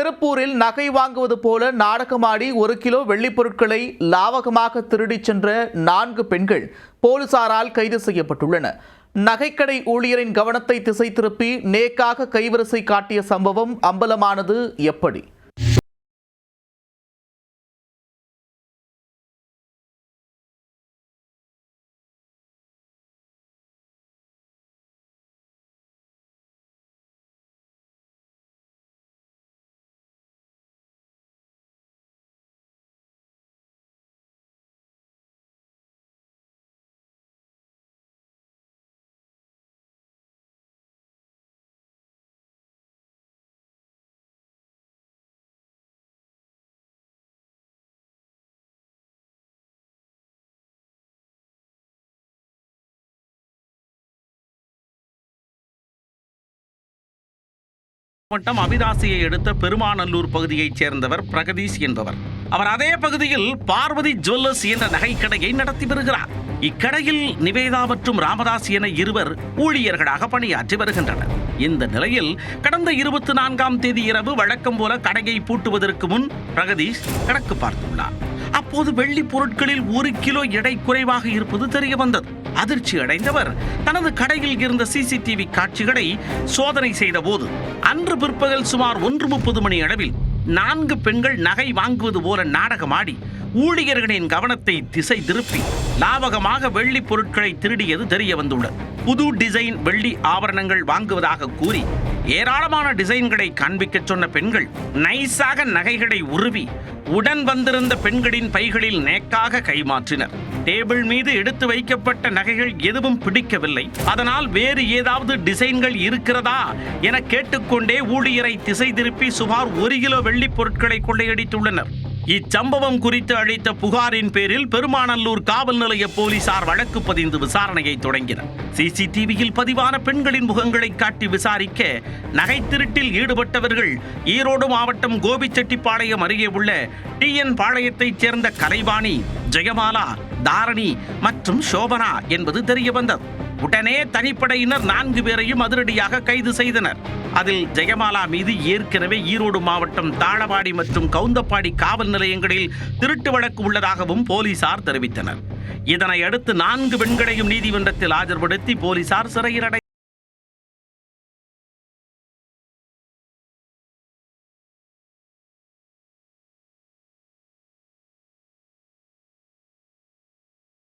திருப்பூரில் நகை வாங்குவது போல நாடகமாடி ஒரு கிலோ வெள்ளிப் பொருட்களை லாவகமாக திருடிச் சென்ற நான்கு பெண்கள் போலீசாரால் கைது செய்யப்பட்டுள்ளன. நகைக்கடை ஊழியரின் கவனத்தை திசை திருப்பி நேக்காக கைவரிசை காட்டிய சம்பவம் அம்பலமானது எப்படி? மாவட்டம் அபிராசியை எடுத்த பெருமாநல்லூர் பகுதியைச் சேர்ந்தவர் பிரகதீஷ் என்பவர். அவர் அதே பகுதியில் பார்வதி ஜுவல்லர்ஸ் என்ற நகைக்கடையை நடத்தி வருகிறார். இக்கடையில் நிவேதா மற்றும் ராமதாஸ் என இருவர் ஊழியர்களாக பணியாற்றி வருகின்றனர். இந்த நிலையில் கடந்த இருபத்தி நான்காம் தேதி இரவு வழக்கம் போல கடையை பூட்டுவதற்கு முன் பிரகதீஷ் கணக்கு பார்த்துள்ளார். அப்போது வெள்ளி பொருட்களில் ஒரு கிலோ எடை குறைவாக இருப்பது தெரிய வந்தது அதிர்ச்சி அடைந்தவர் தனது கடையில் இருந்த சிசிடிவி காட்சிகளை சோதனை செய்த போது அன்று பிற்பகல் சுமார் ஒன்று முப்பது மணி அளவில் நான்கு பெண்கள் நகை வாங்குவது போல நாடகமாடி ஊழியர்களின் கவனத்தை திசை திருப்பி லாவகமாக வெள்ளி பொருட்களை திருடியது தெரிய வந்துள்ளது புது டிசைன் வெள்ளி ஆபரணங்கள் வாங்குவதாக கூறி ஏராளமான டிசைன்களை காண்பிக்கச் சொன்ன பெண்கள் நைஸாக நகைகளை உருவி உடன் வந்திருந்த பெண்களின் பைகளில் நேக்காக கைமாற்றினர் டேபிள் மீது எடுத்து வைக்கப்பட்ட நகைகள் எதுவும் பிடிக்கவில்லை. அதனால் வேறு ஏதாவது டிசைன்கள் இருக்கிறதா என கேட்டுக்கொண்டே ஊழியரை திசை திருப்பி சுமார் ஒரு கிலோ வெள்ளிப் பொருட்களை கொள்ளையடித்துள்ளனர். இச்சம்பவம் குறித்து அளித்த புகாரின் பேரில் பெருமாநல்லூர் காவல் நிலைய போலீசார் வழக்கு பதிந்து விசாரணையை தொடங்கினர். சிசிடிவியில் பதிவான பெண்களின் முகங்களை காட்டி விசாரிக்க நகை திருட்டில் ஈடுபட்டவர்கள் ஈரோடு மாவட்டம் கோபிச்செட்டிப்பாளையம் அருகே உள்ள டிஎன் பாளையத்தைச் சேர்ந்த கலைவாணி ஜெயமாலா தாரணி மற்றும் சோபனா என்பது தெரியவந்தது. உடனே தனிப்படையினர் நான்கு பேரையும் அதிரடியாக கைது செய்தனர். அதில் ஜெயமாலா மீது ஏற்கனவே ஈரோடு மாவட்டம் தாளவாடி மற்றும் கவுந்தப்பாடி காவல் நிலையங்களில் திருட்டு வழக்கு உள்ளதாகவும் போலீசார் தெரிவித்தனர். இதனை அடுத்து நான்கு பெண்களையும் நீதிமன்றத்தில் ஆஜர்படுத்தி போலீசார் சிறையில்